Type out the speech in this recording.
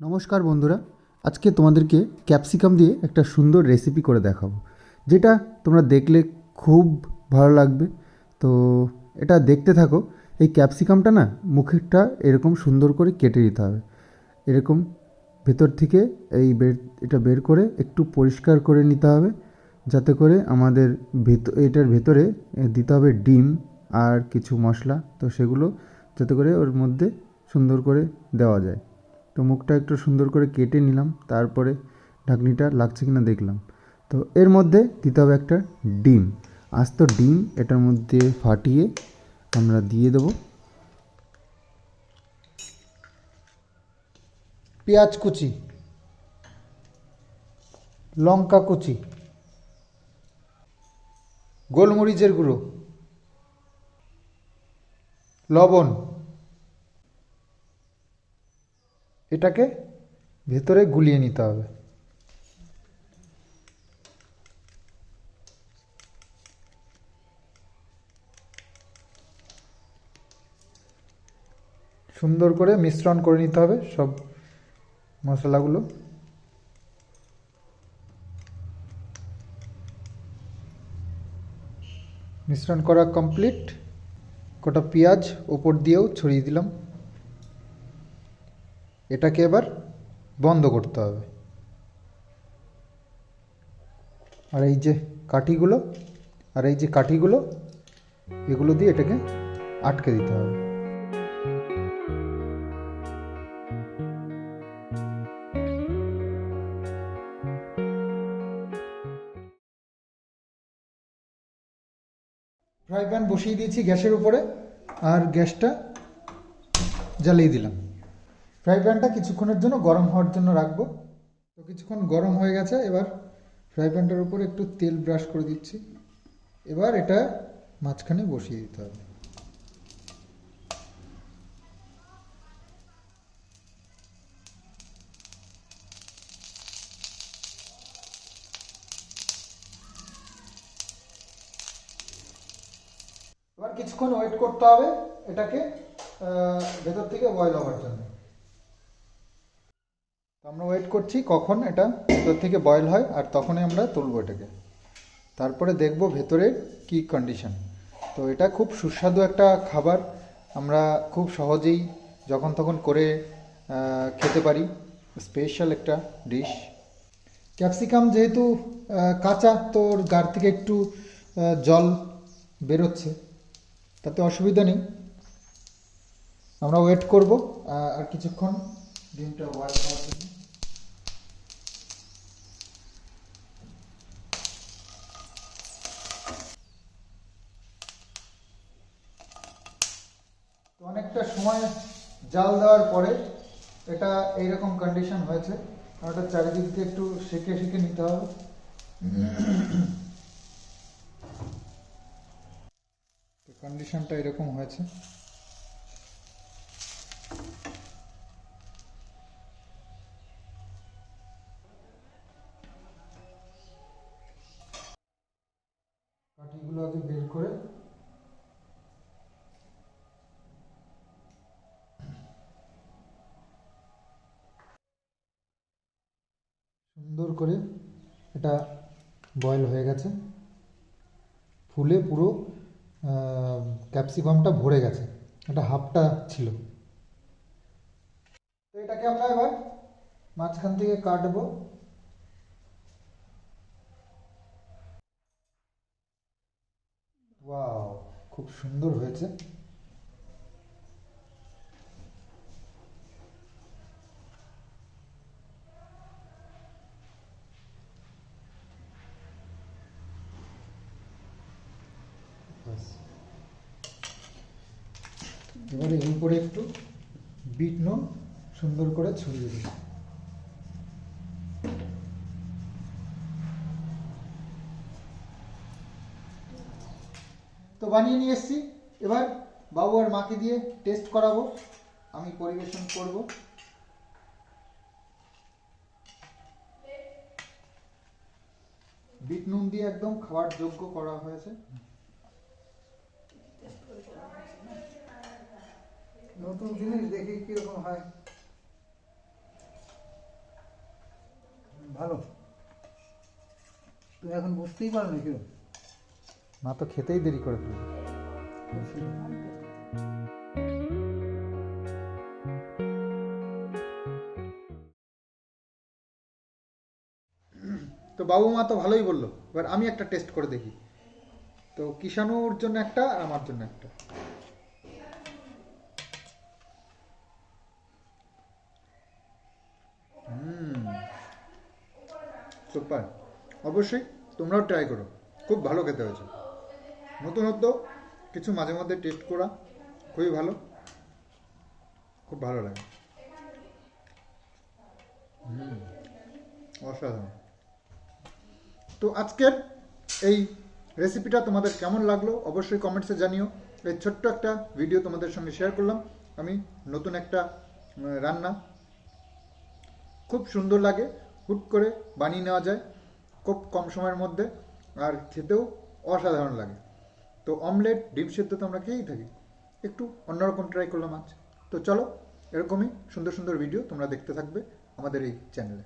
নমস্কার বন্ধুরা, আজকে তোমাদেরকে ক্যাপসিকাম দিয়ে একটা সুন্দর রেসিপি করে দেখাবো। যেটা তোমরা দেখলে খুব ভালো লাগবে। তো এটা দেখতে থাকো, এই ক্যাপসিকামটা না মুখেরটা এরকম সুন্দর করে কেটে দিতে হবে। এরকম ভেতর থেকে এই বের, এটা বের করে একটু পরিষ্কার করে নিতে হবে। যাতে করে আমাদের ভেত, এটার ভেতরে দিতে হবে ডিম আর কিছু মশলা। তো সেগুলো যাতে করে ওর মধ্যে সুন্দর করে দেওয়া যায়। তো মুখটা একটু সুন্দর করে কেটে নিলাম, তারপরে ঢাকনিটা লাগছে কিনা দেখলাম। তো এর মধ্যে দিতে হবে একটা ডিম। আস্ত ডিম এটার মধ্যে ফাটিয়ে আমরা দিয়ে দেবো। পেঁয়াজ কুচি, লঙ্কা কুচি, গোলমরিচের গুঁড়ো, লবণ এটাকে ভেতরে গুলিয়ে নিতে হবে। সুন্দর করে মিশ্রণ করে নিতে হবে সব মশলাগুলো। মিশ্রণ করা কমপ্লিট কটা পেঁয়াজ ওপর দিয়েও ছড়িয়ে দিলাম। এটাকে এবার বন্ধ করতে হবে। আর এই যে কাঠিগুলো, আর এই যে কাঠিগুলো, এগুলো দিয়ে এটাকে আটকে দিতে হবে। ফ্রাই প্যান বসিয়ে দিয়েছি গ্যাসের উপরে, আর গ্যাসটা জ্বালিয়ে দিলাম। ফ্রাই প্যানটা কিছুক্ষণের জন্য গরম হওয়ার জন্য রাখব। তো কিছুক্ষণ গরম হয়ে গেছে, এবার ফ্রাই প্যানটার উপরে একটু তেল ব্রাশ করে দিচ্ছি। এবার এটা মাঝখানে বসিয়ে দিতে হবে। এবার কিছুক্ষণ ওয়েট করতে হবে এটাকে ভেতর থেকে বয়েল হওয়ার জন্য। আমরা ওয়েট করছি কখন এটা ভেতর থেকে বয়েল হয় আর তখনই আমরা তুলবো এটাকে। তারপরে দেখব ভেতরে কি কন্ডিশন তো এটা খুব সুস্বাদু একটা খাবার। আমরা খুব সহজেই যখন তখন করে খেতে পারি। স্পেশাল একটা ডিশ ক্যাপসিকাম যেহেতু কাঁচা, তো ওর গার থেকে একটু জল বেরোচ্ছে। তাতে অসুবিধা নেই। আমরা ওয়েট করব আর কিছুক্ষণ ডিমটা বয়েল হওয়ার জন্য। অনেকটা সময় জাল দেওয়ার পরে এটা এইরকম কন্ডিশন হয়েছে। ওটা চারিদিক দিয়ে একটু সেকে সেকে নিতে হবে। কন্ডিশনটা এরকম হয়েছে। কাঠিগুলো আগে বের করে সুন্দর করে এটা বয়েল হয়ে গেছে। ফুলে পুরো ক্যাপসিকামটা ভরে গেছে। এটা হাফটা ছিল। তো এটাকে আমরা এবার মাঝখান থেকে কাটবো। ওয়াও খুব সুন্দর হয়েছে। এবার এর উপরে একটু বিট নুন সুন্দর করে ছড়িয়ে দিই তো বানিয়ে নিয়ে এসেছি। এবার বাবু আর মাকে দিয়ে টেস্ট করাবো। আমি পরিবেশন করব। বিট নুন দিয়ে একদম খাওয়ার যোগ্য করা হয়েছে। নতুন জিনিস দেখি কীরকম হয়। ভালো। তুমি এখন বুঝতেই পারো না কেউ মা তো খেতেই দেরি করে ফেলবে। তো বাবু মা তো ভালোই বলল। এবার আমি একটা টেস্ট করে দেখি। তো কিষাণুর জন্য একটা আর আমার জন্য একটা। সুপার অবশ্যই তোমরাও ট্রাই করো। খুব ভালো খেতে হয়েছে। নতুনত্ব কিছু মাঝে মধ্যে টেস্ট করা খুবই ভালো। খুব ভালো লাগে। হুম, অসাধারণ। তো আজকের এই রেসিপিটা তোমাদের কেমন লাগল অবশ্যই কমেন্টসে জানিও। এই ছোট্ট একটা ভিডিও তোমাদের সঙ্গে শেয়ার করলাম। আমি নতুন একটা রান্না খুব সুন্দর লাগে। হুট করে বানিয়ে নেওয়া যায় খুব কম সময়ের মধ্যে আর খেতেও অসাধারণ লাগে। তো অমলেট, ডিম সেদ্ধ তো আমরা খেয়েই থাকি। একটু অন্যরকম ট্রাই করলাম আজ। তো চলো, এরকমই সুন্দর সুন্দর ভিডিও তোমরা দেখতে থাকবে আমাদের এই চ্যানেলে